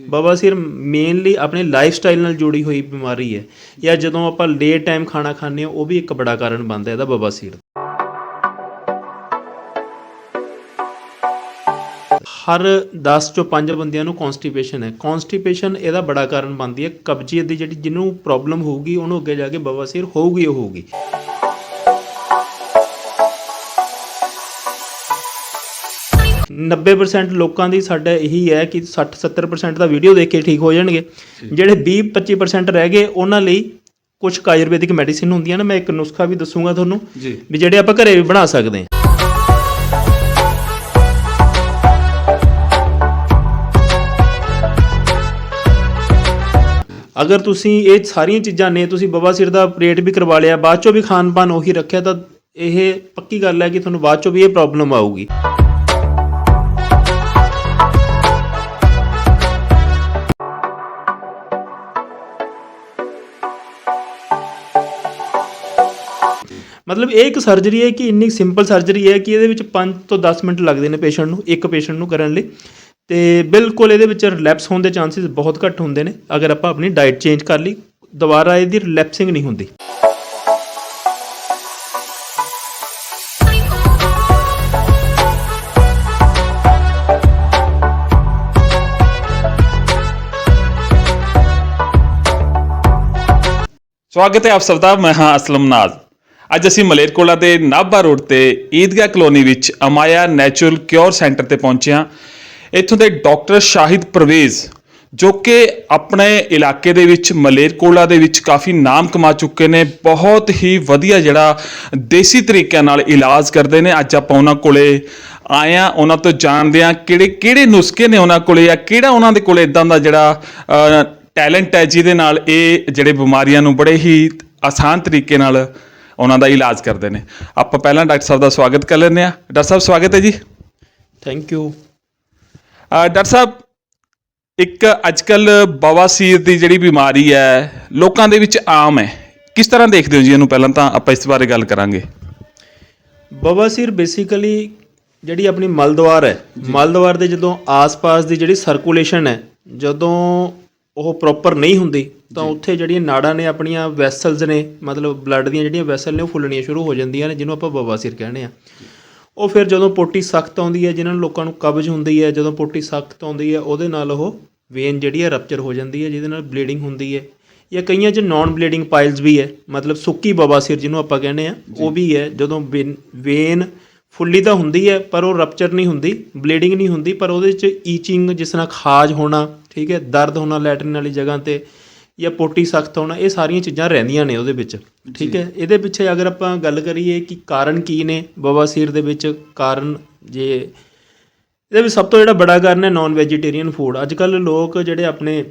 ਬਵਾਸੀਰ mainly ਆਪਣੇ lifestyle ਨਾਲ ਜੁੜੀ ਹੋਈ ਬਿਮਾਰੀ ਹੈ। ਜਾਂ ਜਦੋਂ ਆਪਾਂ ਲੇਟ ਟਾਈਮ ਖਾਣਾ ਖਾਂਦੇ ਹਾਂ, ਉਹ ਵੀ ਇੱਕ ਬੜਾ ਕਾਰਨ ਬਣਦਾ ਇਹਦਾ ਬਵਾਸੀਰ ਹਰ 10 ਚੋਂ 5 ਬੰਦਿਆਂ ਨੂੰ ਕਨਸਟੀਪੇਸ਼ਨ ਹੈ। ਕਨਸਟੀਪੇਸ਼ਨ ਇਹਦਾ ਬੜਾ ਕਾਰਨ ਬਣਦੀ ਹੈ। ਕਬਜ਼ੀਅਤ ਦੀ ਜਿਹੜੀ ਜਿਹਨੂੰ ਪ੍ਰੋਬਲਮ ਹੋਊਗੀ, ਉਹਨੂੰ ਅੱਗੇ ਜਾ ਕੇ ਬਵਾਸੀਰ ਹੋਊਗੀ ਹੀ ਹੋਊਗੀ। 90% ਲੋਕਾਂ ਦੀ ਸਾਡਾ ਇਹੀ ਹੈ ਕਿ 60 70% ਦਾ ਵੀਡੀਓ ਦੇਖ ਕੇ ਠੀਕ ਹੋ ਜਾਣਗੇ। ਜਿਹੜੇ 20 25% ਰਹਿ ਗਏ ਉਹਨਾਂ ਲਈ ਕੁਝ ਆਯੁਰਵੈਦਿਕ ਮੈਡੀਸਿਨ ਹੁੰਦੀਆਂ ਨੇ ਮੈਂ ਇੱਕ ਨੁਸਖਾ ਵੀ ਦੱਸੂਗਾ ਤੁਹਾਨੂੰ ਵੀ ਜਿਹੜੇ ਆਪਾਂ ਘਰੇ ਵੀ ਬਣਾ ਸਕਦੇ ਹਾਂ। ਅਗਰ ਤੁਸੀਂ ਇਹ ਸਾਰੀਆਂ ਚੀਜ਼ਾਂ ਨੇ ਤੁਸੀਂ ਬਵਾਸੀਰ ਦਾ ਆਪਰੇਟ ਵੀ ਕਰਵਾ ਲਿਆ ਬਾਅਦ ਚੋਂ ਵੀ ਖਾਣ ਪਾਨ ਉਹੀ ਰੱਖਿਆ ਤਾਂ ਇਹ ਪੱਕੀ ਗੱਲ ਹੈ ਕਿ ਤੁਹਾਨੂੰ ਬਾਅਦ ਚੋਂ ਵੀ ਇਹ ਪ੍ਰੋਬਲਮ ਆਊਗੀ। ਮਤਲਬ ਇਹ ਇੱਕ ਸਰਜਰੀ ਹੈ ਕਿ ਇੰਨੀ ਸਿੰਪਲ ਸਰਜਰੀ ਹੈ ਕਿ ਇਹਦੇ ਵਿੱਚ 5 ਤੋਂ 10 ਮਿੰਟ ਲੱਗਦੇ ਨੇ ਪੇਸ਼ੈਂਟ ਨੂੰ, ਇੱਕ ਪੇਸ਼ੈਂਟ ਨੂੰ ਕਰਨ ਲਈ। ਤੇ ਬਿਲਕੁਲ ਇਹਦੇ ਵਿੱਚ ਰਿਲੈਪਸ ਹੋਣ ਦੇ ਚਾਂਸਸ ਬਹੁਤ ਘੱਟ ਹੁੰਦੇ ਨੇ, ਅਗਰ ਆਪਾਂ ਆਪਣੀ ਡਾਈਟ ਚੇਂਜ ਕਰ ਲਈ, ਦੁਬਾਰਾ ਇਹਦੀ ਰਿਲੈਪਸਿੰਗ ਨਹੀਂ ਹੁੰਦੀ। ਸਵਾਗਤ ਹੈ ਆਪ ਸਭ ਦਾ, ਮੈਂ ਹਾਂ ਅਸਲਮ ਅੱਜ ਅਸੀਂ ਮਲੇਰਕੋਲਾ ਦੇ ਨਾਭਾ ਰੋਡ ਤੇ ਈਦਗਾਹ ਕਲੋਨੀ ਵਿੱਚ ਅਮਾਇਆ ਨੈਚੁਰਲ ਕਿਉਰ ਸੈਂਟਰ ਤੇ ਪਹੁੰਚੇ ਹਾਂ। ਇੱਥੋਂ ਦੇ ਡਾਕਟਰ ਸ਼ਾਹਿਦ ਪਰਵੇਜ਼, ਜੋ ਕਿ ਆਪਣੇ ਇਲਾਕੇ ਦੇ ਵਿੱਚ ਮਲੇਰਕੋਲਾ ਦੇ ਵਿੱਚ ਕਾਫੀ ਨਾਮ ਕਮਾ ਚੁੱਕੇ ਨੇ, ਬਹੁਤ ਹੀ ਵਧੀਆ ਜਿਹੜਾ ਦੇਸੀ ਤਰੀਕਿਆਂ ਨਾਲ ਇਲਾਜ ਕਰਦੇ ਨੇ। ਅੱਜ ਆਪਾਂ ਉਹਨਾਂ ਕੋਲੇ ਆਏ ਹਾਂ, ਉਹਨਾਂ ਤੋਂ ਜਾਣਦੇ ਹਾਂ ਕਿਹੜੇ ਕਿਹੜੇ ਨੁਸਖੇ ਨੇ ਉਹਨਾਂ ਕੋਲੇ ਜਾਂ ਕਿਹੜਾ ਉਹਨਾਂ ਦੇ ਕੋਲੇ ਇਦਾਂ ਦਾ ਜਿਹੜਾ ਟੈਲੈਂਟ ਹੈ ਜਿਹਦੇ ਨਾਲ ਇਹ ਜਿਹੜੇ ਬਿਮਾਰੀਆਂ ਨੂੰ ਬੜੇ ਹੀ ਆਸਾਨ ਤਰੀਕੇ ਨਾਲ ਉਹਨਾਂ ਦਾ ਇਲਾਜ ਕਰਦੇ ਨੇ। ਆਪਾਂ ਪਹਿਲਾਂ ਡਾਕਟਰ ਸਾਹਿਬ ਦਾ ਸਵਾਗਤ ਕਰ ਲੈਂਦੇ ਆ ਡਾਕਟਰ ਸਾਹਿਬ ਸਵਾਗਤ ਹੈ ਜੀ। ਥੈਂਕ ਯੂ ਡਾਕਟਰ ਸਾਹਿਬ ਇੱਕ ਅੱਜਕੱਲ ਬਵਾਸੀਰ ਦੀ ਜਿਹੜੀ ਬਿਮਾਰੀ ਹੈ ਲੋਕਾਂ ਦੇ ਵਿੱਚ ਆਮ ਹੈ। ਕਿਸ ਤਰ੍ਹਾਂ ਦੇਖਦੇ ਹੋ ਜੀ ਇਹਨੂੰ? ਪਹਿਲਾਂ ਤਾਂ ਆਪਾਂ ਇਸ ਬਾਰੇ ਗੱਲ ਕਰਾਂਗੇ। ਬਵਾਸੀਰ ਬੇਸਿਕਲੀ ਜਿਹੜੀ ਆਪਣੀ ਮਲਦਵਾਰ ਹੈ ਮਲਦਵਾਰ ਦੇ ਜਦੋਂ ਆਸ-ਪਾਸ ਦੀ ਜਿਹੜੀ ਸਰਕੂਲੇਸ਼ਨ ਹੈ ਜਦੋਂ ਉਹ ਪ੍ਰੋਪਰ ਨਹੀਂ ਹੁੰਦੀ ਤਾਂ ਉੱਥੇ ਜਿਹੜੀਆਂ ਨਾੜਾਂ ਨੇ ਆਪਣੀਆਂ ਵੈਸਲਸ ਨੇ ਮਤਲਬ ਬਲੱਡ ਦੀਆਂ ਜਿਹੜੀਆਂ ਵੈਸਲ ਨੇ ਉਹ ਫੁੱਲਣੀਆਂ ਸ਼ੁਰੂ ਹੋ ਜਾਂਦੀਆਂ ਨੇ ਜਿਹਨੂੰ ਆਪਾਂ ਬਵਾਸੀਰ ਕਹਿੰਦੇ ਆ ਉਹ ਫਿਰ ਜਦੋਂ ਪੋਟੀ ਸਖਤ ਆਉਂਦੀ ਹੈ ਜਿਨ੍ਹਾਂ ਨੂੰ ਲੋਕਾਂ ਨੂੰ ਕਬਜ਼ ਹੁੰਦੀ ਹੈ ਜਦੋਂ ਪੋਟੀ ਸਖਤ ਆਉਂਦੀ ਹੈ ਉਹਦੇ ਨਾਲ ਉਹ ਵੇਨ ਜਿਹੜੀ ਹੈ ਰਪਚਰ ਹੋ ਜਾਂਦੀ ਹੈ ਜਿਹਦੇ ਨਾਲ ਬਲੀਡਿੰਗ ਹੁੰਦੀ ਹੈ। ਜਾਂ ਕਈਆਂ 'ਚ ਨਾਨ ਬਲੀਡਿੰਗ ਪਾਈਲਸ ਵੀ ਹੈ ਮਤਲਬ ਸੁੱਕੀ ਬਵਾਸੀਰ ਜਿਹਨੂੰ ਆਪਾਂ ਕਹਿੰਦੇ ਆ ਉਹ ਵੀ ਹੈ। ਜਦੋਂ ਵੇਨ ਫੁੱਲੀ ਤਾਂ ਹੁੰਦੀ ਹੈ ਪਰ ਉਹ ਰਪਚਰ ਨਹੀਂ ਹੁੰਦੀ ਬਲੀਡਿੰਗ ਨਹੀਂ ਹੁੰਦੀ ਪਰ ਉਹਦੇ 'ਚ ਈਚਿੰਗ ਜਿਸ ਤਰ੍ਹਾਂ ਖਾਜ ਹੋਣਾ ਠੀਕ ਹੈ ਦਰਦ ਹੋਣਾ ਲੈਟਰਿਨ ਵਾਲੀ ਜਗ੍ਹਾ ਤੇ ਜਾਂ ਪੋਟੀ ਸਖਤ ਹੋਣਾ ਇਹ ਸਾਰੀਆਂ ਚੀਜ਼ਾਂ ਰਹਿੰਦੀਆਂ ਨੇ ਉਹਦੇ ਵਿੱਚ। ਠੀਕ ਹੈ? ਇਹਦੇ ਪਿੱਛੇ ਅਗਰ ਆਪਾਂ ਗੱਲ ਕਰੀਏ ਕਿ ਕਾਰਨ ਕੀ ਨੇ ਬਵਾਸੀਰ ਦੇ ਵਿੱਚ ਕਾਰਨ ਜੇ ਇਹਦੇ ਵਿੱਚ ਸਭ ਤੋਂ ਜਿਹੜਾ ਬੜਾ ਕਾਰਨ ਹੈ ਨਾਨ ਵੈਜੀਟੇਰੀਅਨ ਫੂਡ ਅੱਜ ਕੱਲ ਲੋਕ ਜਿਹੜੇ ਆਪਣੇ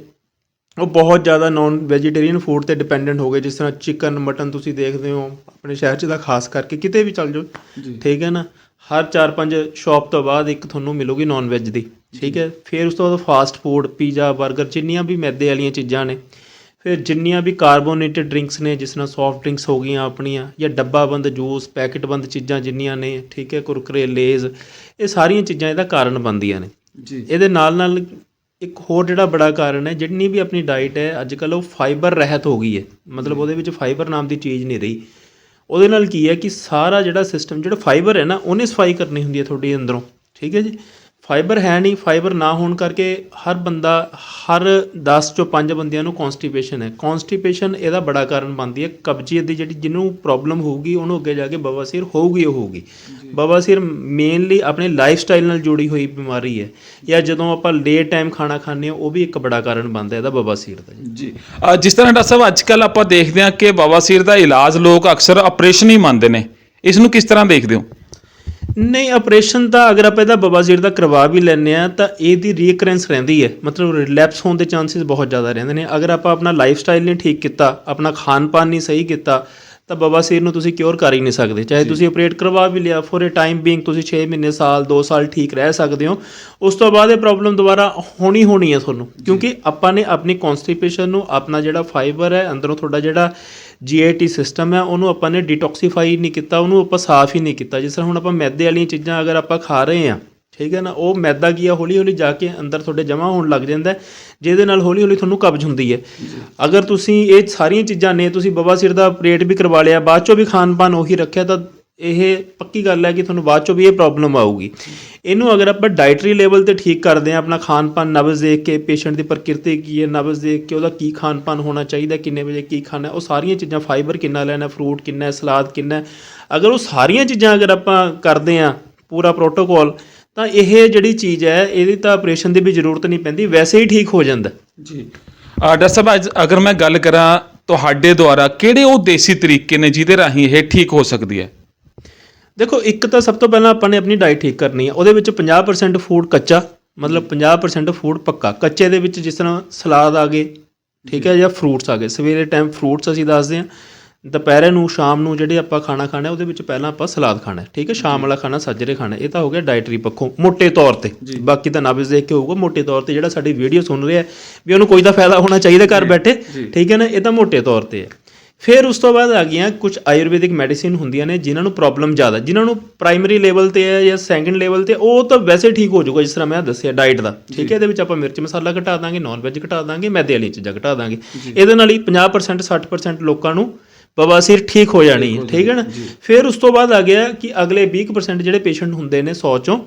ਉਹ ਬਹੁਤ ਜ਼ਿਆਦਾ ਨਾਨ ਵੈਜੀਟੇਰੀਅਨ ਫੂਡ ਤੇ ਡਿਪੈਂਡੈਂਟ ਹੋ ਗਏ ਜਿਸ ਤਰ੍ਹਾਂ ਚਿਕਨ ਮਟਨ ਤੁਸੀਂ ਦੇਖਦੇ ਹੋ ਆਪਣੇ ਸ਼ਹਿਰ 'ਚ ਤਾਂ ਖਾਸ ਕਰਕੇ ਕਿਤੇ ਵੀ ਚੱਲ ਜਾਓ। ਠੀਕ ਹੈ ਨਾ? ਹਰ 4-5 ਸ਼ਾਪ ਤੋਂ ਬਾਅਦ ਇੱਕ ਤੁਹਾਨੂੰ ਮਿਲੂਗੀ ਨਾਨ ਵੈਜ ਦੀ ਠੀਕ ਹੈ? ਫਿਰ ਉਸ ਤੋਂ ਬਾਅਦ ਫਾਸਟ ਫੂਡ ਪੀਜ਼ਾ 버ਗਰ ਜਿੰਨੀਆਂ ਵੀ ਮੈਦੇ ਵਾਲੀਆਂ ਚੀਜ਼ਾਂ ਨੇ ਫਿਰ ਜਿੰਨੀਆਂ ਵੀ ਕਾਰਬੋਨੇਟਡ ਡਰਿੰਕਸ ਨੇ ਜਿਸ ਤਰ੍ਹਾਂ ਸੌਫਟ ਡਰਿੰਕਸ ਹੋ ਗਈਆਂ ਆਪਣੀਆਂ ਜਾਂ ਡੱਬਾਬੰਦ ਜੂਸ ਪੈਕੇਟਬੰਦ ਚੀਜ਼ਾਂ ਜਿੰਨੀਆਂ ਨੇ ਠੀਕ ਹੈ ਕੁਰਕਰੇ ਲੇਜ਼ ਇਹ ਸਾਰੀਆਂ ਚੀਜ਼ਾਂ ਇਹਦਾ ਕਾਰਨ ਬਣਦੀਆਂ ਨੇ। ਜੀ। ਇਹਦੇ ਨਾਲ ਨਾਲ ਇੱਕ ਹੋਰ ਜਿਹੜਾ ਬੜਾ ਕਾਰਨ ਹੈ ਜਿੰਨੀ ਵੀ ਆਪਣੀ ਡਾਈਟ ਹੈ ਅੱਜ ਕੱਲ ਉਹ ਫਾਈਬਰ ਰਹਿਤ ਹੋ ਗਈ ਹੈ। ਮਤਲਬ ਉਹਦੇ ਵਿੱਚ ਫਾਈਬਰ ਨਾਮ ਦੀ ਚੀਜ਼ ਨਹੀਂ ਰਹੀ। ਉਹਦੇ ਨਾਲ ਕੀ ਹੈ ਕਿ ਸਾਰਾ ਜਿਹੜਾ ਸਿਸਟਮ ਜਿਹੜਾ ਫਾਈਬਰ ਹੈ ਨਾ ਉਹਨੇ ਸਫ਼ਾਈ ਕਰਨੀ ਹੁੰਦੀ ਹੈ ਤੁਹਾਡੇ ਅੰਦਰੋਂ ਠੀਕ ਹੈ ਜੀ? ਫਾਈਬਰ ਹੈ ਨਹੀਂ ਫਾਈਬਰ ਨਾ ਹੋਣ ਕਰਕੇ ਹਰ ਬੰਦਾ ਹਰ 10 ਚੋਂ 5 ਬੰਦਿਆਂ ਨੂੰ ਕਨਸਟੀਪੇਸ਼ਨ ਹੈ। ਕਨਸਟੀਪੇਸ਼ਨ ਇਹਦਾ ਬੜਾ ਕਾਰਨ ਬਣਦੀ ਹੈ। ਕਬਜ਼ੀਅਤ ਦੀ ਜਿਹੜੀ ਜਿਹਨੂੰ ਪ੍ਰੋਬਲਮ ਹੋਊਗੀ ਉਹਨੂੰ ਅੱਗੇ ਜਾ ਕੇ ਬਵਾਸੀਰ ਹੋਊਗੀ ਹੀ ਹੋਊਗੀ। ਬਵਾਸੀਰ ਮੇਨਲੀ ਆਪਣੇ ਲਾਈਫ ਸਟਾਈਲ ਨਾਲ ਜੁੜੀ ਹੋਈ ਬਿਮਾਰੀ ਹੈ। ਜਾਂ ਜਦੋਂ ਆਪਾਂ ਲੇਟ ਟਾਈਮ ਖਾਣਾ ਖਾਂਦੇ ਹਾਂ ਉਹ ਵੀ ਇੱਕ ਬੜਾ ਕਾਰਨ ਬਣਦਾ ਇਹਦਾ ਬਵਾਸੀਰ ਦਾ ਜੀ। ਜਿਸ ਤਰ੍ਹਾਂ ਡਾਕਟਰ ਸਾਹਿਬ ਅੱਜਕੱਲ ਆਪਾਂ ਦੇਖਦੇ ਹਾਂ ਕਿ ਬਵਾਸੀਰ ਦਾ ਇਲਾਜ ਲੋਕ ਅਕਸਰ ਆਪਰੇਸ਼ਨ ਹੀ ਮੰਨਦੇ ਨੇ। ਇਸ ਨੂੰ ਕਿਸ ਤਰ੍ਹਾਂ ਦੇਖਦੇ ਹੋ? ਨਹੀਂ ਆਪਰੇਸ਼ਨ ਤਾਂ ਅਗਰ ਆਪਾਂ ਇਹਦਾ ਬਵਾਸੀਰ ਦਾ ਕਰਵਾ ਵੀ ਲੈਂਦੇ ਆ ਤਾਂ ਇਹਦੀ ਰੀਕਰੈਂਸ ਰਹਿੰਦੀ ਹੈ। ਮਤਲਬ ਰਿਲੈਪਸ ਹੋਣ ਦੇ ਚਾਂਸਸ ਬਹੁਤ ਜ਼ਿਆਦਾ ਰਹਿੰਦੇ ਨੇ। ਅਗਰ ਆਪਾਂ ਆਪਣਾ ਲਾਈਫ ਸਟਾਈਲ ਨਹੀਂ ਠੀਕ ਕੀਤਾ, ਆਪਣਾ ਖਾਣ ਪਾਨ ਨਹੀਂ ਸਹੀ ਕੀਤਾ ਤਾਂ ਬਵਾਸੀਰ ਨੂੰ ਤੁਸੀਂ ਕਿਉਰ ਕਰ ਹੀ ਨਹੀਂ ਸਕਦੇ। ਚਾਹੇ ਤੁਸੀਂ ਆਪਰੇਟ ਕਰਵਾ ਵੀ ਲਿਆ ਫੋਰ ਅ ਟਾਈਮ ਬੀਇੰਗ ਤੁਸੀਂ 6 ਮਹੀਨੇ ਸਾਲ 2 ਸਾਲ ਠੀਕ ਰਹਿ ਸਕਦੇ ਹੋ। ਉਸ ਤੋਂ ਬਾਅਦ ਇਹ ਪ੍ਰੋਬਲਮ ਦੁਬਾਰਾ ਹੋਣੀ ਹੋਣੀ ਹੈ ਤੁਹਾਨੂੰ। ਕਿਉਂਕਿ ਆਪਾਂ ਨੇ ਆਪਣੀ ਕਨਸਟੀਪੇਸ਼ਨ ਨੂੰ ਆਪਣਾ ਜਿਹੜਾ ਫਾਈਬਰ ਹੈ ਅੰਦਰੋਂ ਤੁਹਾਡਾ ਜਿਹੜਾ ਜੀਆਈਟੀ ਸਿਸਟਮ ਹੈ ਉਹਨੂੰ ਆਪਾਂ ਨੇ ਡੀਟੌਕਸੀਫਾਈ ਨਹੀਂ ਕੀਤਾ ਉਹਨੂੰ ਆਪਾਂ ਸਾਫ਼ ਹੀ ਨਹੀਂ ਕੀਤਾ। ਜਿਸ ਤਰ੍ਹਾਂ ਹੁਣ ਆਪਾਂ ਮੈਦੇ ਵਾਲੀਆਂ ਚੀਜ਼ਾਂ ਅਗਰ ਆਪਾਂ ਖਾ ਰਹੇ ਹਾਂ ਠੀਕ ਹੈ ਨਾ ਉਹ ਮੈਦਾ ਕੀ ਆ ਹੌਲੀ ਹੌਲੀ ਜਾ ਕੇ ਅੰਦਰ ਤੁਹਾਡੇ ਜਮ੍ਹਾਂ ਹੋਣ ਲੱਗ ਜਾਂਦਾ ਜਿਹਦੇ ਨਾਲ ਹੌਲੀ ਹੌਲੀ ਤੁਹਾਨੂੰ ਕਬਜ਼ ਹੁੰਦੀ ਹੈ। ਅਗਰ ਤੁਸੀਂ ਇਹ ਸਾਰੀਆਂ ਚੀਜ਼ਾਂ ਨੇ ਤੁਸੀਂ ਬਵਾਸੀਰ ਦਾ ਆਪਰੇਟ ਵੀ ਕਰਵਾ ਲਿਆ ਬਾਅਦ ਚੋਂ ਵੀ ਖਾਣ ਪਾਨ ਉਹੀ ਰੱਖਿਆ ਤਾਂ ਇਹ ਪੱਕੀ ਗੱਲ ਹੈ ਕਿ ਤੁਹਾਨੂੰ ਬਾਅਦ ਚੋਂ ਵੀ ਇਹ ਪ੍ਰੋਬਲਮ ਆਊਗੀ। ਇਹਨੂੰ ਅਗਰ ਆਪਾਂ ਡਾਈਟਰੀ ਲੈਵਲ ਤੇ ਠੀਕ ਕਰਦੇ ਹਾਂ ਆਪਣਾ ਖਾਣ ਪਾਨ ਨਬਜ਼ ਦੇਖ ਕੇ ਪੇਸ਼ੈਂਟ ਦੀ ਪ੍ਰਕਿਰਤੀ ਕੀ ਹੈ ਨਬਜ਼ ਦੇਖ ਕੇ ਉਹਦਾ ਕੀ ਖਾਣ ਪਾਨ ਹੋਣਾ ਚਾਹੀਦਾ ਕਿੰਨੇ ਵਜੇ ਕੀ ਖਾਣਾ ਉਹ ਸਾਰੀਆਂ ਚੀਜ਼ਾਂ ਫਾਈਬਰ ਕਿੰਨਾ ਲੈਣਾ ਫਰੂਟ ਕਿੰਨਾ ਸਲਾਦ ਕਿੰਨਾ ਅਗਰ ਉਹ ਸਾਰੀਆਂ ਚੀਜ਼ਾਂ ਅਗਰ ਆਪਾਂ ਕਰਦੇ ਹਾਂ ਪੂਰਾ ਪ੍ਰੋਟੋਕੋਲ ਤਾਂ ਇਹ ਜਿਹੜੀ ਚੀਜ਼ ਹੈ ਇਹਦੀ ਤਾਂ ਆਪਰੇਸ਼ਨ ਦੀ ਵੀ ਜ਼ਰੂਰਤ ਨਹੀਂ ਪੈਂਦੀ ਵੈਸੇ ਹੀ ਠੀਕ ਹੋ ਜਾਂਦਾ। ਜੀ। ਡਾਕਟਰ ਸਾਹਿਬ ਅੱਜ ਅਗਰ ਮੈਂ ਗੱਲ ਕਰਾਂ ਤੁਹਾਡੇ ਦੁਆਰਾ ਕਿਹੜੇ ਉਹ ਦੇਸੀ ਤਰੀਕੇ ਨੇ ਜਿਹਦੇ ਰਾਹੀਂ ਇਹ ਠੀਕ ਹੋ ਸਕਦੀ ਹੈ? ਦੇਖੋ ਇੱਕ ਤਾਂ ਸਭ ਤੋਂ ਪਹਿਲਾਂ ਆਪਾਂ ਨੇ ਆਪਣੀ ਡਾਈਟ ਠੀਕ ਕਰਨੀ ਹੈ। ਉਹਦੇ ਵਿੱਚ 50% ਫੂਡ ਕੱਚਾ ਮਤਲਬ 50% ਫੂਡ ਪੱਕਾ। ਕੱਚੇ ਦੇ ਵਿੱਚ ਜਿਸ ਤਰ੍ਹਾਂ ਸਲਾਦ ਆ ਗਏ ਠੀਕ ਹੈ ਜਾਂ ਫਰੂਟਸ ਆ ਗਏ। ਸਵੇਰੇ ਟਾਈਮ ਫਰੂਟਸ ਅਸੀਂ ਦੱਸਦੇ ਹਾਂ। ਦੁਪਹਿਰੇ ਨੂੰ ਸ਼ਾਮ ਨੂੰ ਜਿਹੜੇ ਆਪਾਂ ਖਾਣਾ ਖਾਣਾ ਉਹਦੇ ਵਿੱਚ ਪਹਿਲਾਂ ਆਪਾਂ ਸਲਾਦ ਖਾਣਾ ਠੀਕ ਹੈ? ਸ਼ਾਮ ਵਾਲਾ ਖਾਣਾ ਸਾਜਰੇ ਖਾਣਾ ਇਹ ਤਾਂ ਹੋ ਗਿਆ ਡਾਈਟਰੀ ਪੱਖੋਂ ਮੋٹے ਤੌਰ ਤੇ। ਬਾਕੀ ਤਾਂ ਨਾਬਿਜ਼ ਦੇਖ ਕੇ ਹੋਊਗਾ ਮੋٹے ਤੌਰ ਤੇ ਜਿਹੜਾ ਸਾਡੀ ਵੀਡੀਓ ਸੁਣ ਰਿਹਾ ਵੀ ਉਹਨੂੰ ਕੋਈ ਤਾਂ ਫਾਇਦਾ ਹੋਣਾ ਚਾਹੀਦਾ ਘਰ ਬੈਠੇ। ਠੀਕ ਹੈ ਨਾ? ਇਹ ਤਾਂ ਮੋٹے ਤੌਰ ਤੇ ਹੈ। ਫਿਰ ਉਸ ਤੋਂ ਬਾਅਦ ਆ ਗਈਆਂ ਕੁਝ ਆਯੁਰਵੈਦਿਕ ਮੈਡੀਸਿਨ ਹੁੰਦੀਆਂ ਨੇ ਜਿਨ੍ਹਾਂ ਨੂੰ ਪ੍ਰੋਬਲਮ ਜ਼ਿਆਦਾ। ਜਿਨ੍ਹਾਂ ਨੂੰ ਪ੍ਰਾਇਮਰੀ ਲੈਵਲ ਤੇ ਹੈ ਜਾਂ ਸੈਕੰਡ ਲੈਵਲ ਤੇ ਉਹ ਤਾਂ ਵੈਸੇ ਠੀਕ ਹੋ ਜਾਊਗਾ ਜਿਸ ਤਰ੍ਹਾਂ ਮੈਂ ਦੱਸਿਆ ਡਾਈਟ ਦਾ। ਠੀਕ ਹੈ? ਇਹਦੇ ਵਿੱਚ ਆਪਾਂ ਮਿਰਚ ਮਸਾਲਾ ਘਟਾ ਦਾਂਗੇ ਨਾਨ ਵੈਜ ਘਟਾ ਦਾਂਗੇ ਮੈਦੇ ਵਾਲੀ ਚੀਜ਼ਾਂ ਘਟਾ ਦਾਂਗੇ। ਇਹਦੇ ਨਾਲ ਹੀ 50% 60% ਲੋਕਾਂ ਨੂੰ ਬਵਾਸੀਰ ਠੀਕ ਹੋ ਜਾਣੀ ਹੈ ਠੀਕ ਹੈ ਨਾ? ਫਿਰ ਉਸ ਤੋਂ ਬਾਅਦ ਆ ਗਿਆ ਕਿ ਅਗਲੇ 20% ਜਿਹੜੇ ਪੇਸ਼ੈਂਟ ਹੁੰਦੇ ਨੇ 100 ਚੋਂ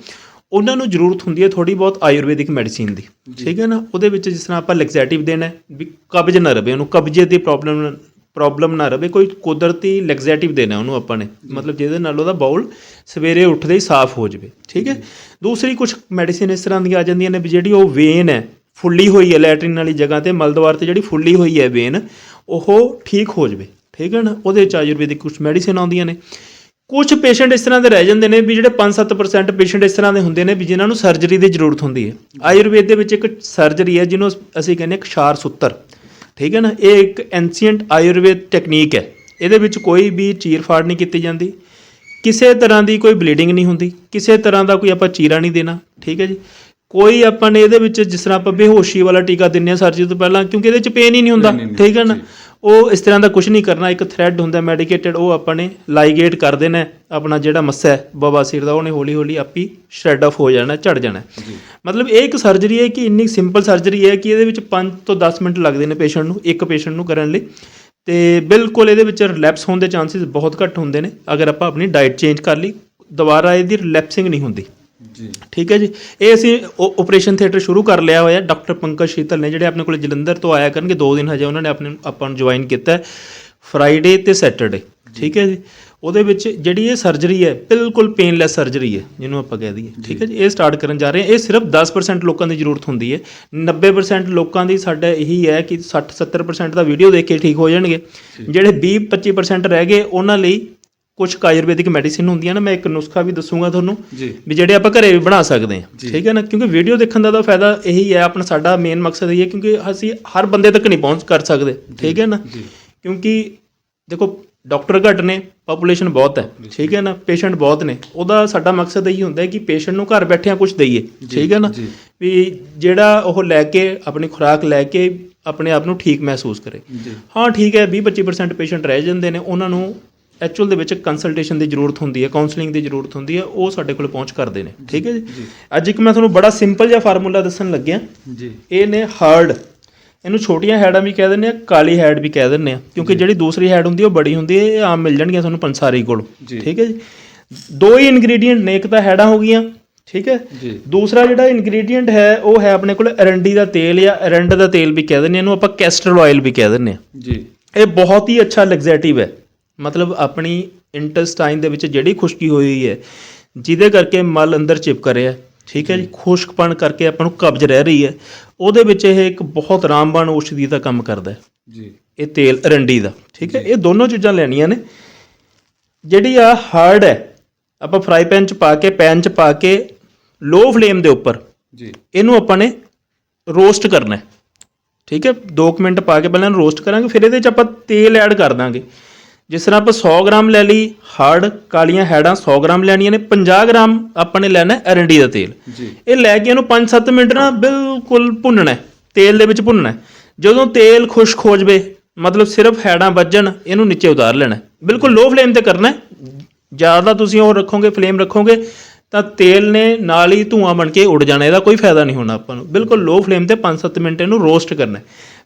ਉਹਨਾਂ ਨੂੰ ਜ਼ਰੂਰਤ ਹੁੰਦੀ ਹੈ ਥੋੜੀ ਬਹੁਤ ਆਯੁਰਵੈਦਿਕ ਮੈਡੀਸਿਨ ਦੀ ਠੀਕ ਹੈ ਨਾ? ਉਹਦੇ ਵਿੱਚ ਜਿਸ ਤਰ੍ਹਾਂ ਆਪਾਂ ਲੈਗਜ਼ੈਟਿਵ ਦੇਣਾ ਵੀ ਕਬਜ਼ ਨਾ ਰਵੇ ਉਹਨੂੰ ਕਬਜ਼ੇ ਦੀ ਪ੍ਰੋਬਲਮ ਪ੍ਰੋਬਲਮ ਨਾ ਰਵੇ ਕੋਈ ਕੁਦਰਤੀ ਲੈਗਜ਼ੈਟਿਵ ਦੇਣਾ ਉਹਨੂੰ ਆਪਾਂ ਨੇ ਮਤਲਬ ਜਿਹਦੇ ਨਾਲ ਉਹਦਾ ਬਾਉਲ ਸਵੇਰੇ ਉੱਠਦੇ ਹੀ ਸਾਫ਼ ਹੋ ਜਾਵੇ ਠੀਕ ਹੈ? ਦੂਸਰੀ ਕੁਝ ਮੈਡੀਸਿਨ ਇਸ ਤਰ੍ਹਾਂ ਦੀਆਂ ਆ ਜਾਂਦੀਆਂ ਨੇ ਵੀ ਜਿਹੜੀ ਉਹ ਵੇਨ ਹੈ ਫੁੱਲੀ ਹੋਈ ਹੈ ਲੈਟਰਿਨ ਵਾਲੀ ਜਗ੍ਹਾ ਤੇ ਮਲਦਵਾਰ ਤੇ ਜਿਹੜੀ ਫੁੱਲੀ ਹੋਈ ਹੈ ਵੇਨ ਉਹ ਠੀਕ ਹੋ ਜਾਵੇ ਠੀਕ ਹੈ ਨਾ ਉਹਦੇ ਚ ਆਯੁਰਵੈਦਿਕ ਕੁਝ ਮੈਡੀਸਿਨ ਆਉਂਦੀਆਂ ਨੇ। ਕੁਝ ਪੇਸ਼ੈਂਟ ਇਸ ਤਰ੍ਹਾਂ ਦੇ ਰਹਿ ਜਾਂਦੇ ਨੇ ਵੀ ਜਿਹੜੇ 5-7% ਪੇਸ਼ੈਂਟ ਇਸ ਤਰ੍ਹਾਂ ਦੇ ਹੁੰਦੇ ਨੇ ਵੀ ਜਿਨ੍ਹਾਂ ਨੂੰ ਸਰਜਰੀ ਦੀ ਜ਼ਰੂਰਤ ਹੁੰਦੀ ਹੈ। ਆਯੁਰਵੇਦ ਦੇ ਵਿੱਚ ਇੱਕ ਸਰਜਰੀ ਹੈ ਜਿਹਨੂੰ ਅਸੀਂ ਕਹਿੰਦੇ ਹਾਂ ਖਸ਼ਾਰ ਸੁੱਤਰ। ਠੀਕ ਹੈ ਨਾ? ਇਹ ਇੱਕ ਐਂਸ਼ੀਅੰਟ ਆਯੁਰਵੇਦ ਟੈਕਨੀਕ ਹੈ। ਇਹਦੇ ਵਿੱਚ ਕੋਈ ਵੀ ਚੀਰ-ਫਾੜ ਨਹੀਂ ਕੀਤੀ ਜਾਂਦੀ। ਕਿਸੇ ਤਰ੍ਹਾਂ ਦੀ ਕੋਈ ਬਲੀਡਿੰਗ ਨਹੀਂ ਹੁੰਦੀ। ਕਿਸੇ ਤਰ੍ਹਾਂ ਦਾ ਕੋਈ ਆਪਾਂ ਚੀਰਾ ਨਹੀਂ ਦੇਣਾ। ਠੀਕ ਹੈ ਜੀ? ਕੋਈ ਆਪਾਂ ਨੇ ਇਹਦੇ ਵਿੱਚ ਜਿਸ ਤਰ੍ਹਾਂ ਆਪਾਂ ਬੇਹੋਸ਼ੀ ਵਾਲਾ ਟੀਕਾ ਦਿੰਨੇ ਆ ਸਰਜਰੀ ਤੋਂ ਪਹਿਲਾਂ ਕਿਉਂਕਿ ਇਹਦੇ ਚ ਪੇਨ ਹੀ ਨਹੀਂ ਹੁੰਦਾ। ਠੀਕ ਹੈ ਨਾ? ਉਹ ਇਸ ਤਰ੍ਹਾਂ ਦਾ ਕੁਝ ਨਹੀਂ ਕਰਨਾ ਇੱਕ ਥ੍ਰੈਡ ਹੁੰਦਾ ਮੈਡੀਕੇਟਡ ਉਹ ਆਪਾਂ ਨੇ ਲਾਈਗੇਟ ਕਰ ਦੇਣਾ ਆਪਣਾ ਜਿਹੜਾ ਮੱਸਾ ਹੈ ਬਵਾਸੀਰ ਦਾ ਉਹਨੇ ਹੌਲੀ ਹੌਲੀ ਆਪੀ ਸ਼੍ਰੈਡ ਆਫ ਹੋ ਜਾਣਾ ਝੜ ਜਾਣਾ। ਮਤਲਬ ਇਹ ਇੱਕ ਸਰਜਰੀ ਹੈ ਕਿ ਇੰਨੀ ਸਿੰਪਲ ਸਰਜਰੀ ਹੈ ਕਿ ਇਹਦੇ ਵਿੱਚ 5 ਤੋਂ 10 ਮਿੰਟ ਲੱਗਦੇ ਨੇ ਪੇਸ਼ੈਂਟ ਨੂੰ ਇੱਕ ਪੇਸ਼ੈਂਟ ਨੂੰ ਕਰਨ ਲਈ। ਤੇ ਬਿਲਕੁਲ ਇਹਦੇ ਵਿੱਚ ਰਿਲੈਪਸ ਹੋਣ ਦੇ ਚਾਂਸਸ ਬਹੁਤ ਘੱਟ ਹੁੰਦੇ ਨੇ ਅਗਰ ਆਪਾਂ ਆਪਣੀ ਡਾਈਟ ਚੇਂਜ ਕਰ ਲਈ ਦੁਬਾਰਾ ਇਹਦੀ ਰਿਲੈਪਸਿੰਗ ਨਹੀਂ ਹੁੰਦੀ। ਜੀ। ਠੀਕ ਹੈ ਜੀ। ਇਹ ਅਸੀਂ ਆਪਰੇਸ਼ਨ ਥੀਏਟਰ ਸ਼ੁਰੂ ਕਰ ਲਿਆ ਹੋਇਆ। ਡਾਕਟਰ ਪੰਕਜ ਸ਼ੀਤਲ ਨੇ ਜਿਹੜੇ ਆਪਣੇ ਕੋਲ ਜਲੰਧਰ ਤੋਂ ਆਇਆ ਕਰਨਗੇ ਦੋ ਦਿਨ ਹਜੇ ਉਹਨਾਂ ਨੇ ਆਪਣੇ ਆਪਾਂ ਨੂੰ ਜੁਆਇਨ ਕੀਤਾ ਹੈ। ਫਰਾਈਡੇ ਤੇ ਸੈਟਰਡੇ ਠੀਕ ਹੈ ਜੀ। ਉਹਦੇ ਵਿੱਚ ਜਿਹੜੀ ਇਹ ਸਰਜਰੀ ਹੈ ਬਿਲਕੁਲ ਪੇਨਲੈਸ ਸਰਜਰੀ ਹੈ ਜਿਹਨੂੰ ਆਪਾਂ ਕਹਿ ਦਈਏ। ਠੀਕ ਹੈ ਜੀ। ਇਹ ਸਟਾਰਟ ਕਰਨ ਜਾ ਰਹੇ ਹਾਂ। ਇਹ ਸਿਰਫ 10% ਲੋਕਾਂ ਦੀ ਜ਼ਰੂਰਤ ਹੁੰਦੀ ਹੈ। 90% ਲੋਕਾਂ ਦੀ ਸਾਡਾ ਇਹੀ ਹੈ ਕਿ 60 70% ਦਾ ਵੀਡੀਓ ਦੇਖ ਕੇ ਠੀਕ ਹੋ ਜਾਣਗੇ। ਜਿਹੜੇ 20 25% ਰਹਿ ਗਏ ਉਹਨਾਂ ਲਈ ਕੁਝ ਆਯੁਰਵੈਦਿਕ ਮੈਡੀਸਿਨ ਹੁੰਦੀਆਂ ਨੇ ਮੈਂ ਇੱਕ ਨੁਸਖਾ ਵੀ ਦੱਸੂਗਾ ਤੁਹਾਨੂੰ ਵੀ ਜਿਹੜੇ ਆਪਾਂ ਘਰੇ ਵੀ ਬਣਾ ਸਕਦੇ ਹਾਂ। ਠੀਕ ਹੈ ਨਾ? ਕਿਉਂਕਿ ਵੀਡੀਓ ਦੇਖਣ ਦਾ ਤਾਂ ਫਾਇਦਾ ਇਹੀ ਹੈ ਆਪਣਾ ਸਾਡਾ ਮੇਨ ਮਕਸਦ ਇਹ ਹੈ ਕਿਉਂਕਿ ਅਸੀਂ ਹਰ ਬੰਦੇ ਤੱਕ ਨਹੀਂ ਪਹੁੰਚ ਕਰ ਸਕਦੇ। ਠੀਕ ਹੈ ਨਾ? ਕਿਉਂਕਿ ਦੇਖੋ ਡਾਕਟਰ ਘੱਟ ਨੇ ਪੋਪੂਲੇਸ਼ਨ ਬਹੁਤ ਹੈ। ਠੀਕ ਹੈ ਨਾ? ਪੇਸ਼ੈਂਟ ਬਹੁਤ ਨੇ। ਉਹਦਾ ਸਾਡਾ ਮਕਸਦ ਇਹੀ ਹੁੰਦਾ ਹੈ ਕਿ ਪੇਸ਼ੈਂਟ ਨੂੰ ਘਰ ਬੈਠਿਆਂ ਕੁਝ ਦਈਏ। ਠੀਕ ਹੈ ਨਾ। ਵੀ ਜਿਹੜਾ ਉਹ ਲੈ ਕੇ ਆਪਣੀ ਖੁਰਾਕ ਲੈ ਕੇ ਆਪਣੇ ਆਪ ਨੂੰ ਠੀਕ ਮਹਿਸੂਸ ਕਰੇ। ਹਾਂ ਠੀਕ ਹੈ 20-25% ਪੇਸ਼ੈਂਟ ਰਹਿ ਜਾਂਦੇ ਨੇ ਉਹਨਾਂ ਨੂੰ ਐਕਚੁਅਲ ਦੇ ਵਿੱਚ ਕੰਸਲਟੇਸ਼ਨ ਦੀ ਜ਼ਰੂਰਤ ਹੁੰਦੀ ਹੈ ਕਾਉਂਸਲਿੰਗ ਦੀ ਜ਼ਰੂਰਤ ਹੁੰਦੀ ਹੈ ਉਹ ਸਾਡੇ ਕੋਲ ਪਹੁੰਚ ਕਰਦੇ ਨੇ ਠੀਕ ਹੈ ਜੀ? ਅੱਜ ਇੱਕ ਮੈਂ ਤੁਹਾਨੂੰ ਬੜਾ ਸਿੰਪਲ ਜਿਹਾ ਫਾਰਮੂਲਾ ਦੱਸਣ ਲੱਗਿਆ। ਜੀ। ਇਹ ਨੇ ਹਾਰਡ ਇਹਨੂੰ ਛੋਟੀਆਂ ਹੈਡਾਂ ਵੀ ਕਹਿ ਦਿੰਦੇ ਆ ਕਾਲੀ ਹੈਡ ਵੀ ਕਹਿ ਦਿੰਦੇ ਆ ਕਿਉਂਕਿ ਜਿਹੜੀ ਦੂਸਰੀ ਹੈਡ ਹੁੰਦੀ ਹੈ ਉਹ ਬੜੀ ਹੁੰਦੀ ਹੈ ਇਹ ਆਮ ਮਿਲ ਜਾਣਗੀਆਂ ਤੁਹਾਨੂੰ ਪੰਸਾਰੀ ਕੋਲ। ਠੀਕ ਹੈ ਜੀ? ਦੋ ਹੀ ਇਨਗਰੀਡੀਅੰਟ ਨੇ ਇੱਕ ਤਾਂ ਹੈਡਾਂ ਹੋ ਗਈਆਂ ਠੀਕ ਹੈ? ਦੂਸਰਾ ਜਿਹੜਾ ਇਨਗਰੀਡੀਅੰਟ ਹੈ ਉਹ ਹੈ ਆਪਣੇ ਕੋਲ ਅਰੰਡੀ ਦਾ ਤੇਲ ਜਾਂ ਅਰੰਡ ਦਾ ਤੇਲ ਵੀ ਕਹਿ ਦਿੰਦੇ ਆ ਇਹਨੂੰ ਆਪਾਂ ਕੈਸਟਰ ਆਇਲ ਵੀ ਕਹਿ ਦਿੰਦੇ ਆ ਜੀ। ਇਹ ਬਹੁਤ ਹੀ ਅੱਛਾ ਲੈਗਜ਼ੈਟਿਵ ਹੈ। ਮਤਲਬ ਆਪਣੀ ਇੰਟੈਸਟਾਈਨ ਦੇ ਵਿੱਚ ਜਿਹੜੀ ਖੁਸ਼ਕੀ ਹੋਈ ਹੋਈ ਹੈ ਜਿਹਦੇ ਕਰਕੇ ਮਲ ਅੰਦਰ ਚਿਪਕ ਰਿਹਾ ਠੀਕ ਹੈ ਜੀ ਖੁਸ਼ਕਪਣ ਕਰਕੇ ਆਪਾਂ ਨੂੰ ਕਬਜ਼ ਰਹਿ ਰਹੀ ਹੈ। ਉਹਦੇ ਵਿੱਚ ਇਹ ਇੱਕ ਬਹੁਤ ਰਾਮਬਾਣ ਔਸ਼ਧੀ ਦਾ ਕੰਮ ਕਰਦਾ ਹੈ। ਜੀ। ਇਹ ਤੇਲ ਅਰੰਡੀ ਦਾ। ਠੀਕ ਹੈ ਇਹ ਦੋਨੋਂ ਚੀਜ਼ਾਂ ਲੈਣੀਆਂ ਨੇ। ਜਿਹੜੀ ਆ ਹਾਰਡ ਹੈ ਆਪਾਂ ਫਰਾਈ ਪੈਨ ਚ ਪਾ ਕੇ ਪੈਨ ਚ ਪਾ ਕੇ ਲੋ ਫਲੇਮ ਦੇ ਉੱਪਰ ਜੀ। ਇਹਨੂੰ ਆਪਾਂ ਨੇ ਰੋਸਟ ਕਰਨਾ ਹੈ। ਠੀਕ ਹੈ 2 ਮਿੰਟ ਪਾ ਕੇ ਪਹਿਲਾਂ ਰੋਸਟ ਕਰਾਂਗੇ ਫਿਰ ਇਹਦੇ ਚ ਆਪਾਂ ਤੇਲ ਐਡ ਕਰ ਦਾਂਗੇ। ਜਿਸ ਤਰ੍ਹਾਂ ਆਪਾਂ 100 ਗ੍ਰਾਮ ਲੈ ਲਈ ਹਾਰਡ ਕਾਲੀਆਂ ਹੈਡਾਂ 100 ਗ੍ਰਾਮ ਲੈਣੀਆਂ ਨੇ 50 ਗ੍ਰਾਮ ਆਪਾਂ ਨੇ ਲੈਣਾ ਹੈ ਅਰੰਡੀ ਦਾ ਤੇਲ। ਇਹ ਲੈ ਕੇ ਇਹਨੂੰ 5-7 ਮਿੰਟ ਨਾ ਬਿਲਕੁਲ ਭੁੰਨਣਾ ਹੈ ਤੇਲ ਦੇ ਵਿੱਚ ਭੁੰਨਣਾ ਜਦੋਂ ਤੇਲ ਖੁਸ਼ਕ ਹੋ ਜਵੇ ਮਤਲਬ ਸਿਰਫ ਹੈਡਾਂ ਵੱਜਣ ਇਹਨੂੰ ਨੀਚੇ ਉਤਾਰ ਲੈਣਾ। ਬਿਲਕੁਲ ਲੋ ਫਲੇਮ ਤੇ ਕਰਨਾ ਜ਼ਿਆਦਾ ਤੁਸੀਂ ਉਹ ਰੱਖੋਗੇ ਫਲੇਮ ਰੱਖੋਗੇ ਤਾਂ ਤੇਲ ਨੇ ਨਾਲ ਹੀ ਧੂਆਂ ਬਣ ਕੇ ਉੱਡ ਜਾਣਾ ਇਹਦਾ ਕੋਈ ਫਾਇਦਾ ਨਹੀਂ ਹੋਣਾ ਆਪਾਂ ਨੂੰ। ਬਿਲਕੁਲ ਲੋ ਫਲੇਮ ਤੇ 5-7 ਮਿੰਟ ਇਹਨੂੰ ਰੋਸਟ ਕਰਨਾ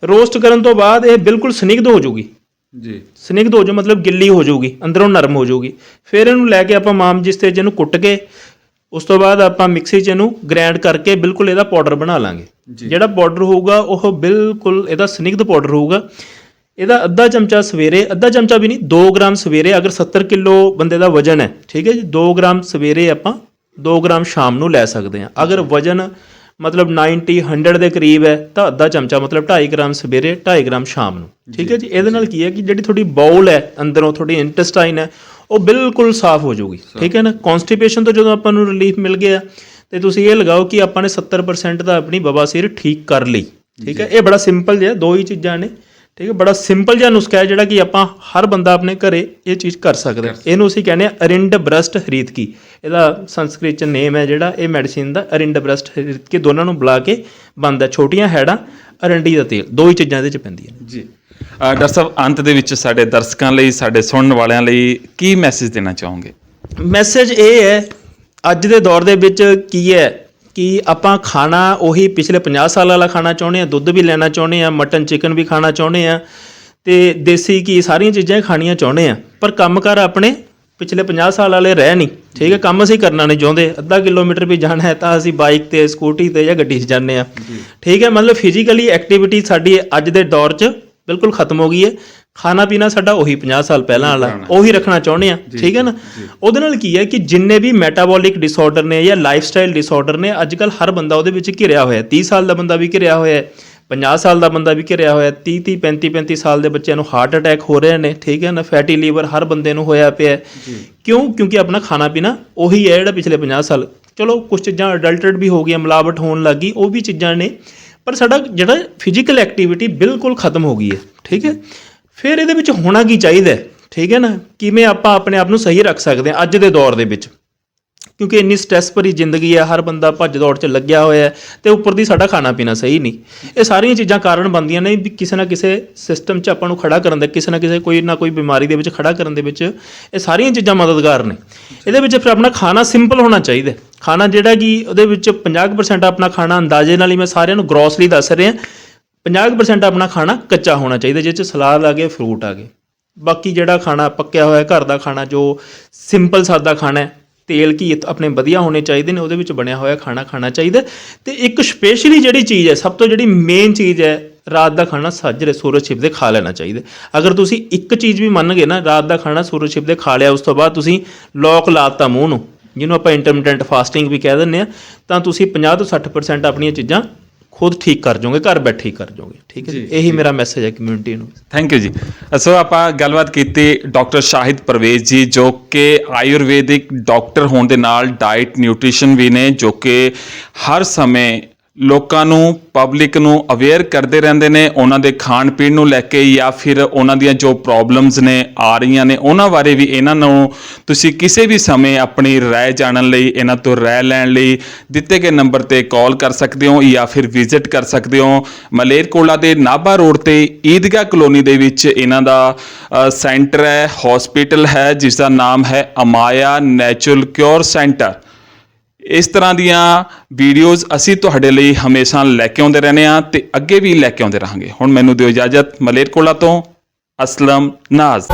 ਰੋਸਟ ਕਰਨ ਤੋਂ ਬਾਅਦ ਇਹ ਬਿਲਕੁਲ ਸਨਿਗਧ ਹੋ ਜਾਊਗੀ। ਜੀ। ਸਨਿਗਧ ਹੋ ਜਾ ਮਤਲਬ ਗਿੱਲੀ ਹੋ ਜਾਊਗੀ ਅੰਦਰੋਂ ਨਰਮ ਹੋ ਜਾਊਗੀ। ਫਿਰ ਇਹਨੂੰ ਲੈ ਕੇ ਆਪਾਂ ਮਾਮ ਜਿਸ ਤੇ ਜਿਹਨੂੰ ਕੁੱਟ ਕੇ ਉਸ ਤੋਂ ਬਾਅਦ ਆਪਾਂ ਮਿਕਸੀ 'ਚ ਇਹਨੂੰ ਗ੍ਰਾਈਂਡ ਕਰਕੇ ਬਿਲਕੁਲ ਇਹਦਾ ਪਾਊਡਰ ਬਣਾ ਲਾਂਗੇ। ਜਿਹੜਾ ਪਾਊਡਰ ਹੋਊਗਾ ਉਹ ਬਿਲਕੁਲ ਇਹਦਾ ਸਨਿਗਧ ਪਾਊਡਰ ਹੋਊਗਾ। ਇਹਦਾ ਅੱਧਾ ਚਮਚਾ ਸਵੇਰੇ ਅੱਧਾ ਚਮਚਾ ਵੀ ਨਹੀਂ 2 ਗ੍ਰਾਮ ਸਵੇਰੇ ਅਗਰ 70 ਕਿਲੋ ਬੰਦੇ ਦਾ ਵਜਨ ਹੈ ਠੀਕ ਹੈ ਜੀ 2 ਗ੍ਰਾਮ ਸਵੇਰੇ ਆਪਾਂ 2 ਗ੍ਰਾਮ ਸ਼ਾਮ ਨੂੰ ਲੈ ਸਕਦੇ ਹਾਂ। ਅਗਰ ਵਜਨ ਮਤਲਬ 90 100 ਦੇ ਕਰੀਬ ਹੈ ਤਾਂ ਅੱਧਾ ਚਮਚਾ ਮਤਲਬ 2.5 ਗ੍ਰਾਮ ਸਵੇਰੇ 2.5 ਗ੍ਰਾਮ ਸ਼ਾਮ ਨੂੰ। ਠੀਕ ਹੈ ਜੀ? ਇਹਦੇ ਨਾਲ ਕੀ ਹੈ ਕਿ ਜਿਹੜੀ ਤੁਹਾਡੀ ਬਾਉਲ ਹੈ ਅੰਦਰੋਂ ਤੁਹਾਡੀ ਇੰਟੈਸਟਾਈਨ ਹੈ ਉਹ ਬਿਲਕੁਲ ਸਾਫ਼ ਹੋ ਜਾਊਗੀ। ਠੀਕ ਹੈ ਨਾ? ਕਨਸਟੀਪੇਸ਼ਨ ਤੋਂ ਜਦੋਂ ਆਪਾਂ ਨੂੰ ਰਿਲੀਫ ਮਿਲ ਗਿਆ ਤੇ ਤੁਸੀਂ ਇਹ ਲਗਾਓ ਕਿ ਆਪਾਂ ਨੇ 70% ਦਾ ਆਪਣੀ ਬਵਾਸੀਰ ਠੀਕ ਕਰ ਲਈ। ਠੀਕ ਹੈ? ਇਹ ਬੜਾ ਸਿੰਪਲ ਜਿਹਾ ਦੋ ਹੀ ਚੀਜ਼ਾਂ ਨੇ। ਠੀਕ ਹੈ ਬੜਾ ਸਿੰਪਲ ਜਿਹਾ ਨੁਸਖਾ ਹੈ ਜਿਹੜਾ ਕਿ ਆਪਾਂ ਹਰ ਬੰਦਾ ਆਪਣੇ ਘਰੇ ਇਹ ਚੀਜ਼ ਕਰ ਸਕਦਾ ਹੈ। ਇਹਨੂੰ ਅਸੀਂ ਕਹਿੰਦੇ ਆ ਅਰਿੰਡ ਬ੍ਰਸਟ ਹਰੀਤਕੀ ਇਹਦਾ ਸੰਸਕ੍ਰਿਤ ਚ ਨੇਮ ਹੈ ਜਿਹੜਾ ਇਹ ਮੈਡੀਸਿਨ ਦਾ ਅਰਿੰਡ ਬ੍ਰਸਟ ਹਰੀਤਕੀ ਦੋਨਾਂ ਨੂੰ ਬੁਲਾ ਕੇ ਬਣਦਾ ਛੋਟੀਆਂ ਹੈੜਾਂ ਅਰੰਡੀ ਦਾ ਤੇਲ ਦੋ ਹੀ ਚੀਜ਼ਾਂ ਇਹਦੇ ਚ ਪੈਂਦੀਆਂ ਜੀ। ਡਾਕਟਰ ਸਾਹਿਬ ਅੰਤ ਦੇ ਵਿੱਚ ਸਾਡੇ ਦਰਸ਼ਕਾਂ ਲਈ ਸਾਡੇ ਸੁਣਨ ਵਾਲਿਆਂ ਲਈ ਕੀ ਮੈਸੇਜ ਦੇਣਾ ਚਾਹੋਗੇ? ਮੈਸੇਜ ਇਹ ਹੈ ਅੱਜ ਦੇ ਦੌਰ ਦੇ ਵਿੱਚ ਕੀ ਹੈ? ਕਿ ਆਪਾਂ ਖਾਣਾ ਉਹੀ ਪਿਛਲੇ 50 ਸਾਲ ਵਾਲਾ ਖਾਣਾ ਚਾਹੁੰਦੇ ਆ ਦੁੱਧ ਵੀ ਲੈਣਾ ਚਾਹੁੰਦੇ ਆ ਮਟਨ ਚਿਕਨ ਵੀ ਖਾਣਾ ਚਾਹੁੰਦੇ ਆ ਤੇ ਦੇਸੀ ਘੀ ਸਾਰੀਆਂ ਚੀਜ਼ਾਂ ਖਾਣੀਆਂ ਚਾਹੁੰਦੇ ਆ ਪਰ ਕੰਮਕਾਰ ਆਪਣੇ ਪਿਛਲੇ 50 ਸਾਲ ਵਾਲੇ ਰਹਿ ਨਹੀਂ। ਠੀਕ ਹੈ ਕੰਮ ਅਸੀਂ ਕਰਨਾ ਨਹੀਂ ਚਾਹੁੰਦੇ ਅੱਧਾ ਕਿਲੋਮੀਟਰ ਵੀ ਜਾਣਾ ਹੈ ਤਾਂ ਅਸੀਂ ਬਾਈਕ ਤੇ ਸਕੂਟੀ ਤੇ ਜਾਂ ਗੱਡੀ 'ਚ ਜਾਂਦੇ ਆ ਠੀਕ ਹੈ ਮਤਲਬ ਫਿਜ਼ੀਕਲੀ ਐਕਟੀਵਿਟੀ ਸਾਡੀ ਅੱਜ ਦੇ ਦੌਰ 'ਚ ਬਿਲਕੁਲ ਖਤਮ ਹੋ ਗਈ ਹੈ। ਖਾਣਾ ਪੀਣਾ ਸਾਡਾ ਉਹੀ 50 ਸਾਲ ਪਹਿਲਾਂ ਵਾਲਾ ਉਹੀ ਰੱਖਣਾ ਚਾਹੁੰਦੇ ਆ ਠੀਕ ਹੈ ਨਾ? ਉਹਦੇ ਨਾਲ ਕੀ ਹੈ ਕਿ ਜਿੰਨੇ ਵੀ ਮੈਟਾਬੋਲਿਕ ਡਿਸਆਰਡਰ ਨੇ ਜਾਂ ਲਾਈਫਸਟਾਈਲ ਡਿਸਆਰਡਰ ਨੇ ਅੱਜ ਕੱਲ ਹਰ ਬੰਦਾ ਉਹਦੇ ਵਿੱਚ ਘਿਰਿਆ ਹੋਇਆ ਹੈ। 30 ਸਾਲ ਦਾ ਬੰਦਾ ਵੀ ਘਿਰਿਆ ਹੋਇਆ ਹੈ 50 ਸਾਲ ਦਾ ਬੰਦਾ ਵੀ ਘਿਰਿਆ ਹੋਇਆ ਹੈ 30 30 35 35 ਸਾਲ ਦੇ ਬੱਚਿਆਂ ਨੂੰ ਹਾਰਟ ਅਟੈਕ ਹੋ ਰਹੇ ਨੇ ਠੀਕ ਹੈ ਨਾ? ਫੈਟੀ ਲੀਵਰ ਹਰ ਬੰਦੇ ਨੂੰ ਹੋਇਆ ਪਿਆ ਕਿਉਂ? ਕਿਉਂਕਿ ਆਪਣਾ ਖਾਣਾ ਪੀਣਾ ਉਹੀ ਹੈ ਜਿਹੜਾ ਪਿਛਲੇ 50 ਸਾਲ। ਚਲੋ ਕੁਝ ਚੀਜ਼ਾਂ ਅਡਲਟਡ ਵੀ ਹੋ ਗਈਆਂ ਮਿਲਾਵਟ ਹੋਣ ਲੱਗੀ ਉਹ ਵੀ ਚੀਜ਼ਾਂ ਨੇ ਪਰ ਸਾਡਾ ਜਿਹੜਾ ਫਿਜ਼ੀਕਲ ਐਕਟੀਵਿਟੀ ਬਿਲਕੁਲ ਖਤਮ ਹੋ ਗਈ ਹੈ ਠੀਕ ਹੈ? ਫਿਰ ਇਹਦੇ ਵਿੱਚ ਹੋਣਾ ਕੀ ਚਾਹੀਦਾ ਠੀਕ ਹੈ ਨਾ? ਕਿਵੇਂ ਆਪਾਂ ਆਪਣੇ ਆਪ ਨੂੰ ਸਹੀ ਰੱਖ ਸਕਦੇ ਹਾਂ ਅੱਜ ਦੇ ਦੌਰ ਦੇ ਵਿੱਚ? ਕਿਉਂਕਿ ਇੰਨੀ ਸਟ੍ਰੈਸ ਭਰੀ ਜ਼ਿੰਦਗੀ ਹੈ, ਹਰ ਬੰਦਾ ਭੱਜ ਦੌੜ 'ਚ ਲੱਗਿਆ ਹੋਇਆ ਹੈ ਤੇ ਉੱਪਰ ਦੀ ਸਾਡਾ ਖਾਣਾ ਪੀਣਾ ਸਹੀ ਨਹੀਂ। ਇਹ ਸਾਰੀਆਂ ਚੀਜ਼ਾਂ ਕਾਰਨ ਬਣਦੀਆਂ ਨੇ ਵੀ ਕਿਸੇ ਨਾ ਕਿਸੇ ਸਿਸਟਮ 'ਚ ਆਪਾਂ ਨੂੰ ਖੜਾ ਕਰਨ ਦਾ, ਕਿਸੇ ਨਾ ਕਿਸੇ ਕੋਈ ਨਾ ਕੋਈ ਬਿਮਾਰੀ ਦੇ ਵਿੱਚ ਖੜਾ ਕਰਨ ਦੇ ਵਿੱਚ ਇਹ ਸਾਰੀਆਂ ਚੀਜ਼ਾਂ ਮਦਦਗਾਰ ਨੇ। ਇਹਦੇ ਵਿੱਚ ਫਿਰ ਆਪਣਾ ਖਾਣਾ ਸਿੰਪਲ ਹੋਣਾ ਚਾਹੀਦਾ ਖਾਣਾ ਜਿਹੜਾ ਕਿ ਉਹਦੇ ਵਿੱਚ 50% ਆਪਣਾ ਖਾਣਾ ਅੰਦਾਜ਼ੇ ਨਾਲ ਹੀ ਮੈਂ ਸਾਰਿਆਂ ਨੂੰ ਗਰੋਸਲੀ ਦੱਸ ਰਿਹਾ। 50% ਆਪਣਾ ਖਾਣਾ ਕੱਚਾ ਹੋਣਾ ਚਾਹੀਦਾ ਜਿਸ 'ਚ ਸਲਾਦ ਆ ਗਏ ਫਰੂਟ ਆ ਗਏ। ਬਾਕੀ ਜਿਹੜਾ ਖਾਣਾ ਪੱਕਿਆ ਹੋਇਆ ਘਰ ਦਾ ਖਾਣਾ, ਜੋ ਸਿੰਪਲ ਸਾਦਾ ਖਾਣਾ ਹੈ, ਤੇਲ ਘੀ ਆਪਣੇ ਵਧੀਆ ਹੋਣੇ ਚਾਹੀਦੇ ਨੇ, ਉਹਦੇ ਵਿੱਚ ਬਣਿਆ ਹੋਇਆ ਖਾਣਾ ਖਾਣਾ ਚਾਹੀਦਾ ਤੇ ਇੱਕ ਸਪੈਸ਼ਲੀ ਜਿਹੜੀ ਚੀਜ਼ ਹੈ, ਸਭ ਤੋਂ ਜਿਹੜੀ ਮੇਨ ਚੀਜ਼ ਹੈ, ਰਾਤ ਦਾ ਖਾਣਾ ਸਾਜਰੇ ਸੂਰਜ ਛਿਪਦੇ ਖਾ ਲੈਣਾ ਚਾਹੀਦਾ ਅਗਰ ਤੁਸੀਂ ਇੱਕ ਚੀਜ਼ ਵੀ ਮੰਨ ਗਏ ਨਾ, ਰਾਤ ਦਾ ਖਾਣਾ ਸੂਰਜ ਛਿਪਦੇ ਖਾ ਲਿਆ, ਉਸ ਤੋਂ ਬਾਅਦ ਤੁਸੀਂ ਲੋਕ ਲਾਤਾ ਮੂੰਹ ਨੂੰ, ਜਿਹਨੂੰ ਆਪਾਂ ਇੰਟਰਮਿਟੈਂਟ ਫਾਸਟਿੰਗ ਵੀ ਕਹਿ ਦਿੰਦੇ ਆ ਤਾਂ ਤੁਸੀਂ 50 ਤੋਂ 60% ਆਪਣੀਆਂ ਚੀਜ਼ਾਂ ਖੁਦ ਠੀਕ ਕਰ ਜਾਓਗੇ ਘਰ ਬੈਠੇ ਹੀ ਕਰ ਜਾਓਗੇ ਠੀਕ ਹੈ ਜੀ? ਇਹੀ ਮੇਰਾ ਮੈਸੇਜ ਹੈ ਕਮਿਊਨਿਟੀ ਨੂੰ। ਥੈਂਕ ਯੂ ਜੀ। ਸੋ ਆਪਾਂ ਗੱਲਬਾਤ ਕੀਤੀ ਡਾਕਟਰ ਸ਼ਾਹਿਦ ਪਰਵੇਜ਼ ਜੀ ਜੋ ਕਿ ਆਯੁਰਵੈਦਿਕ ਡਾਕਟਰ ਹੋਣ ਦੇ ਨਾਲ ਡਾਈਟ ਨਿਊਟ੍ਰੀਸ਼ਨ ਵੀ ਨੇ ਜੋ ਕਿ ਹਰ ਸਮੇਂ ਲੋਕਾਂ ਨੂੰ ਪਬਲਿਕ ਨੂੰ ਅਵੇਅਰ ਕਰਦੇ ਰਹਿੰਦੇ ਨੇ ਉਹਨਾਂ ਦੇ ਖਾਣ ਪੀਣ ਨੂੰ ਲੈ ਕੇ ਜਾਂ ਫਿਰ ਉਹਨਾਂ ਦੀਆਂ ਜੋ ਪ੍ਰੋਬਲਮਸ ਨੇ ਆ ਰਹੀਆਂ ਨੇ ਉਹਨਾਂ ਬਾਰੇ ਵੀ ਇਹਨਾਂ ਨੂੰ ਤੁਸੀਂ ਕਿਸੇ ਵੀ ਸਮੇਂ ਆਪਣੀ رائے ਜਾਣਨ ਲਈ ਇਹਨਾਂ ਤੋਂ رائے ਲੈਣ ਲਈ ਦਿੱਤੇ ਗਏ ਨੰਬਰ ਤੇ ਕਾਲ ਕਰ ਸਕਦੇ ਹੋ ਜਾਂ ਫਿਰ ਵਿਜ਼ਿਟ ਕਰ ਸਕਦੇ ਹੋ ਮਲੇਰਕੋਲਾ ਦੇ ਨਾਭਾ ਰੋਡ ਤੇ ਈਦਗਾਹ ਕਲੋਨੀ ਦੇ ਵਿੱਚ ਇਹਨਾਂ ਦਾ ਅ, ਸੈਂਟਰ ਹੈ ਹਸਪੀਟਲ ਹੈ ਜਿਸ ਦਾ ਨਾਮ ਹੈ ਅਮਾਇਆ ਨੈਚੁਰਲ ਕਿਉਰ ਸੈਂਟਰ ਇਸ ਤਰ੍ਹਾਂ ਦੀਆਂ ਵੀਡੀਓਜ਼ ਅਸੀਂ ਤੁਹਾਡੇ ਲਈ ਹਮੇਸ਼ਾ ਲੈ ਕੇ ਆਉਂਦੇ ਰਹਿੰਦੇ ਹਾਂ ਤੇ ਅੱਗੇ ਵੀ ਲੈ ਕੇ ਆਉਂਦੇ ਰਹਾਂਗੇ। ਹੁਣ ਮੈਨੂੰ ਦਿਓ ਇਜਾਜ਼ਤ ਮਲੇਰਕੋਲਾ ਤੋਂ ਅਸਲਮ ਨਾਜ਼।